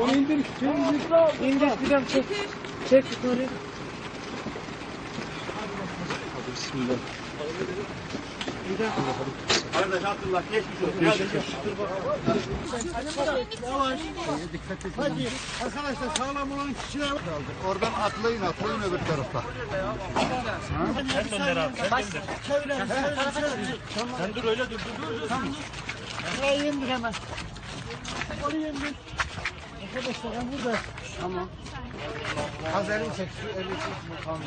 Onu indir. Şey indir. İndir bir çek. Çek yukarı. Bismillah. Kardeş Abdullah geçmiş olsun. Hadi arkadaşlar sağlam olan kişiler Oradan atlayın atlayın öbür tarafta. Sen dönder abi. Sen dönder. Sen dur öyle dur dur dur. dur. Oraya indir hemen. Oraya indir. Arkadaşlar ben burada. Tamam. Az elini çek. Şu elini çek. Tamam.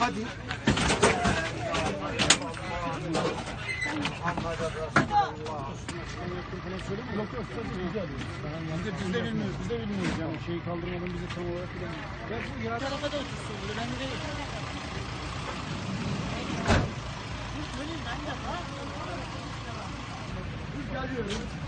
Hadi. Çok güzel. Biz de bilmiyoruz, biz de bilmiyoruz yani şeyi kaldırmadan bizi tam olarak bilemiyoruz. Ya bu ya tarafa da otursun, önemli değil. Biz geliyoruz.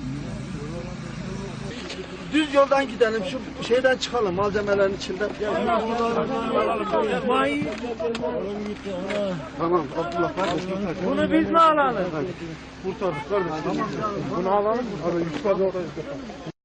Düz yoldan gidelim şu şeyden çıkalım malzemelerin içinden. Tamam Abdullah kardeş kurtar. Bunu biz mi alalım? Kurtardık kardeş. Bunu alalım. Abi yukarıda oraya.